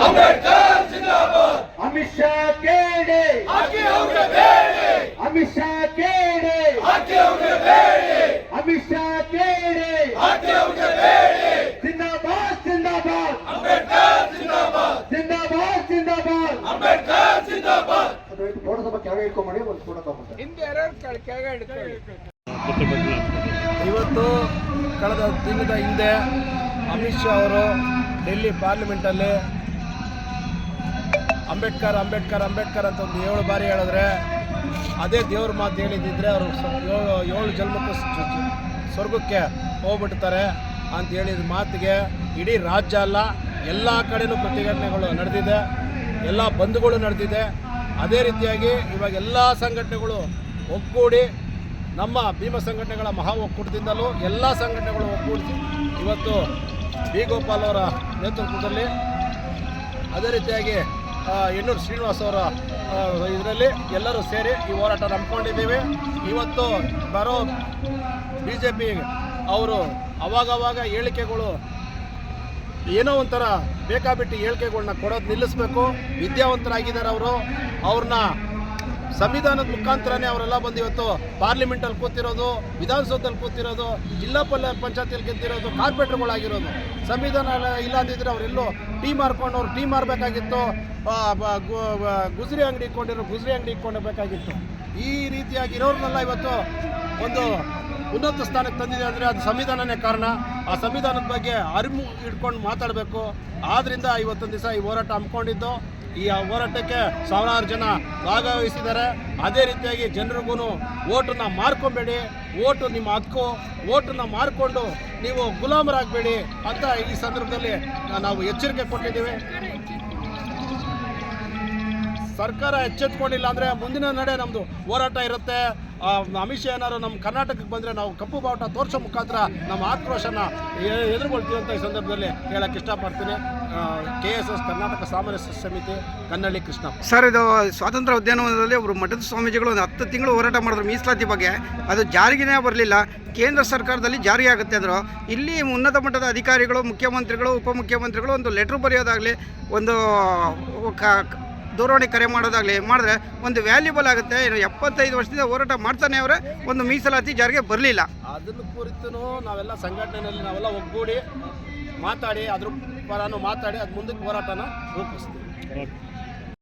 ಅಂಬೇಡ್ಕರ್ ಜಿಂದಾಬಾದ್ ಅಮಿತ್ ಶಾ ಕೇಳಿ ಹಾಕಿ ಅವ್ರಿಗೆ ಬೇಡಿ ಅಮಿತ್ ಶಾ ಕೇಳಿ ಫೋಟೋ ಒಂದು ಇವತ್ತು ಕಳೆದ ದಿನದ ಹಿಂದೆ ಅಮಿತ್ ಶಾ ಅವರು ಡೆಲ್ಲಿ ಪಾರ್ಲಿಮೆಂಟಲ್ಲಿ ಅಂಬೇಡ್ಕರ್ ಅಂಬೇಡ್ಕರ್ ಅಂಬೇಡ್ಕರ್ ಅಂತ ಒಂದು ಏಳು ಬಾರಿ ಹೇಳಿದ್ರೆ ಅದೇ ದೇವ್ರ ಮಾತು ಹೇಳಿದ್ದಿದ್ರೆ ಅವರು ಏಳು ಏಳು ಜನ್ಮಕ್ಕೂ ಸ್ವರ್ಗಕ್ಕೆ ಹೋಗ್ಬಿಡ್ತಾರೆ ಅಂತ ಹೇಳಿದ ಮಾತಿಗೆ ಇಡೀ ರಾಜ್ಯ ಅಲ್ಲ ಎಲ್ಲ ಕಡೆನೂ ಪ್ರತಿಭಟನೆಗಳು ನಡೆದಿದೆ ಎಲ್ಲ ಬಂದ್ಗಳು ನಡೆದಿದೆ. ಅದೇ ರೀತಿಯಾಗಿ ಇವಾಗ ಎಲ್ಲ ಸಂಘಟನೆಗಳು ಒಗ್ಗೂಡಿ ನಮ್ಮ ಭೀಮ ಸಂಘಟನೆಗಳ ಮಹಾ ಒಕ್ಕೂಟದಿಂದಲೂ ಎಲ್ಲ ಸಂಘಟನೆಗಳು ಒಗ್ಗೂಡಿಸಿ ಇವತ್ತು ಬಿ ಗೋಪಾಲ್ ಅವರ ನೇತೃತ್ವದಲ್ಲಿ ಅದೇ ರೀತಿಯಾಗಿ ಯಣ್ಣೂರು ಶ್ರೀನಿವಾಸ್ ಅವರ ಇದರಲ್ಲಿ ಎಲ್ಲರೂ ಸೇರಿ ಈ ಹೋರಾಟ ನಂಬ್ಕೊಂಡಿದ್ದೀವಿ ಇವತ್ತು ಬರೋ ಬಿ ಜೆ ಪಿ ಅವರು ಅವಾಗವಾಗ ಹೇಳಿಕೆಗಳು ಏನೋ ಒಂಥರ ಬೇಕಾಬಿಟ್ಟು ಹೇಳಿಕೆಗಳನ್ನ ಕೊಡೋದು ನಿಲ್ಲಿಸ್ಬೇಕು. ವಿದ್ಯಾವಂತರಾಗಿದ್ದಾರೆ ಅವರು. ಅವ್ರನ್ನ ಸಂವಿಧಾನದ ಮುಖಾಂತರನೇ ಅವರೆಲ್ಲ ಬಂದು ಇವತ್ತು ಪಾರ್ಲಿಮೆಂಟಲ್ಲಿ ಕೂತಿರೋದು, ವಿಧಾನಸೌಧದಲ್ಲಿ ಕೂತಿರೋದು, ಜಿಲ್ಲಾ ಪಲ್ಲ ಪಂಚಾಯತಿಯಲ್ಲಿ ಗೆದ್ದಿರೋದು, ಕಾರ್ಪೊರೇಟರ್ಗಳಾಗಿರೋದು. ಸಂವಿಧಾನ ಇಲ್ಲ ಅಂದಿದ್ರೆ ಅವರೆಲ್ಲೋ ಟೀ ಮಾರ್ಕೊಂಡು ಅವ್ರು ಟೀ ಮಾರಬೇಕಾಗಿತ್ತು. ಗುಜರಿ ಅಂಗಡಿ ಇಟ್ಕೊಂಡಿರೋ ಗುಜರಿ ಅಂಗಡಿ ಇಟ್ಕೊಂಡಿರ್ಬೇಕಾಗಿತ್ತು. ಈ ರೀತಿಯಾಗಿರೋರ್ನೆಲ್ಲ ಇವತ್ತು ಒಂದು ಉನ್ನತ ಸ್ಥಾನಕ್ಕೆ ತಂದಿದೆ ಅಂದರೆ ಅದು ಸಂವಿಧಾನನೇ ಕಾರಣ. ಆ ಸಂವಿಧಾನದ ಬಗ್ಗೆ ಅರಿವು ಇಟ್ಕೊಂಡು ಮಾತಾಡಬೇಕು. ಆದ್ದರಿಂದ ಇವತ್ತೊಂದು ದಿವಸ ಈ ಹೋರಾಟ ಹಮ್ಮಿಕೊಂಡಿದ್ದು. ಈ ಹೋರಾಟಕ್ಕೆ ಸಾವಿರಾರು ಜನ ಭಾಗವಹಿಸಿದ್ದಾರೆ. ಅದೇ ರೀತಿಯಾಗಿ ಜನರಿಗೂ ಓಟನ್ನ ಮಾರ್ಕೊಬೇಡಿ. ಓಟು ನಿಮ್ಮ ಹಕ್ಕು. ಓಟನ್ನ ಮಾರ್ಕೊಂಡು ನೀವು ಗುಲಾಮರಾಗಬೇಡಿ ಅಂತ ಈ ಸಂದರ್ಭದಲ್ಲಿ ನಾವು ಎಚ್ಚರಿಕೆ ಕೊಟ್ಟಿದ್ದೀವಿ. ಸರ್ಕಾರ ಎಚ್ಚೆತ್ಕೊಂಡಿಲ್ಲ ಅಂದರೆ ಮುಂದಿನ ನಡೆ ನಮ್ಮದು ಹೋರಾಟ ಇರುತ್ತೆ. ಶಾ ಏನಾದ್ರು ನಮ್ಮ ಕರ್ನಾಟಕಕ್ಕೆ ಬಂದರೆ ನಾವು ಕಪ್ಪು ಬಾವುಟ ತೋರಿಸೋ ಮುಖಾಂತರ ನಮ್ಮ ಆಕ್ರೋಶನ ಎದುರುಗೊಳ್ತೀವಿ ಅಂತ ಈ ಸಂದರ್ಭದಲ್ಲಿ ಹೇಳಕ್ಕೆ ಇಷ್ಟಪಡ್ತೀನಿ. ಕೆ ಎಸ್ ಎಸ್ ಕರ್ನಾಟಕ ಸಾಮರಸ್ಯ ಸಮಿತಿ, ಕನ್ನಳ್ಳಿ ಕೃಷ್ಣ ಸರ್, ಇದು ಸ್ವಾತಂತ್ರ್ಯ ಉದ್ಯಾನವನದಲ್ಲಿ ಅವರು ಮಠದ ಸ್ವಾಮೀಜಿಗಳು ಒಂದು ಹತ್ತು ತಿಂಗಳು ಹೋರಾಟ ಮಾಡಿದ್ರು ಮೀಸಲಾತಿ ಬಗ್ಗೆ. ಅದು ಜಾರಿಗೆನೇ ಬರಲಿಲ್ಲ. ಕೇಂದ್ರ ಸರ್ಕಾರದಲ್ಲಿ ಜಾರಿ ಆಗುತ್ತೆ ಅಂದರು. ಇಲ್ಲಿ ಉನ್ನತ ಮಟ್ಟದ ಅಧಿಕಾರಿಗಳು, ಮುಖ್ಯಮಂತ್ರಿಗಳು, ಉಪಮುಖ್ಯಮಂತ್ರಿಗಳು ಒಂದು ಲೆಟ್ರ್ ಬರೆಯೋದಾಗಲಿ ಒಂದು ದೂರವಾಣಿ ಕರೆ ಮಾಡೋದಾಗಲಿ ಮಾಡಿದ್ರೆ ಒಂದು ವ್ಯಾಲ್ಯೂಬಲ್ ಆಗುತ್ತೆ. ಇನ್ನು ಎಪ್ಪತ್ತೈದು ವರ್ಷದಿಂದ ಹೋರಾಟ ಮಾಡ್ತಾನೆ ಅವರ ಒಂದು ಮೀಸಲಾತಿ ಜಾರಿಗೆ ಬರಲಿಲ್ಲ. ಅದನ್ನು ಕುರಿತು ನಾವೆಲ್ಲ ಸಂಘಟನೆಯಲ್ಲಿ ನಾವೆಲ್ಲ ಒಗ್ಗೂಡಿ ಮಾತಾಡಿ ಅದ್ರ ಪರಾನು ಮಾತಾಡಿ ಅದು ಮುಂದಕ್ಕೆ ಹೋರಾಟನ ರೂಪಿಸ್ತೀವಿ.